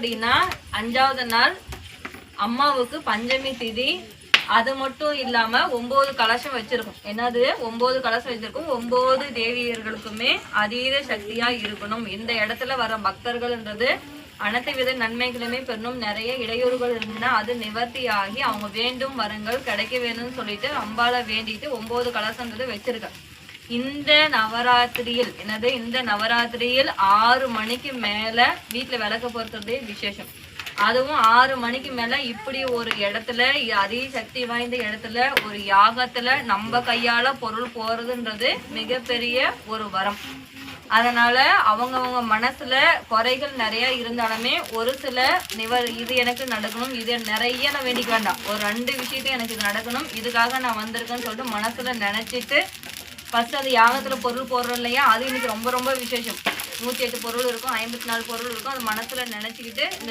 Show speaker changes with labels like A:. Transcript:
A: அப்படின்னா அஞ்சாவது நாள் அம்மாவுக்கு பஞ்சமி திதி. அது மட்டும் இல்லாம ஒன்பது கலசம் வச்சிருக்கும். என்னது? ஒன்பது கலசம் வச்சிருக்கும். ஒன்பது தேவியர்களுக்குமே அதீத சக்தியா இருக்கணும். இந்த இடத்துல வர பக்தர்கள்ன்றது அனைத்து வித நன்மைகளுமே பெறணும் நிறைய இடையூறுகள் இருந்ததுன்னா அது நிவர்த்தி ஆகி அவங்க வேண்டும் வரங்கள் கிடைக்க வேணும்னு சொல்லிட்டு அம்பால வேண்டிட்டு ஒன்பது கலசன்றது வச்சிருக்க இந்த நவராத்திரியில் என்னது? இந்த நவராத்திரியில் ஆறு மணிக்கு மேல வீட்டுல விளக்க பொறுத்ததே விசேஷம். அதுவும் ஆறு மணிக்கு மேல இப்படி ஒரு இடத்துல அதி சக்தி வாய்ந்த இடத்துல ஒரு யாகத்துல நம்ம கையால பொருள் போறதுன்றது மிகப்பெரிய ஒரு வரம். அதனால அவங்கவுங்க மனசுல குறைகள் நிறைய இருந்தாலுமே ஒரு சில நிவர் இது எனக்கு நடக்கணும் இது நிறைய நான் வேண்டிக்க வேண்டாம். ஒரு ரெண்டு விஷயத்தையும் எனக்கு இது நடக்கணும் இதுக்காக நான் வந்திருக்கேன்னு சொல்லிட்டு மனசுல நினைச்சிட்டு ஃபர்ஸ்ட் அது யாகத்தில் பொருள் போடுறோம் இல்லையா? அது இன்னைக்கு ரொம்ப ரொம்ப விசேஷம். நூற்றி எட்டு பொருள் இருக்கும் ஐம்பத்தி நாலு பொருள் இருக்கும். அது மனசில் நினச்சிக்கிட்டு இந்த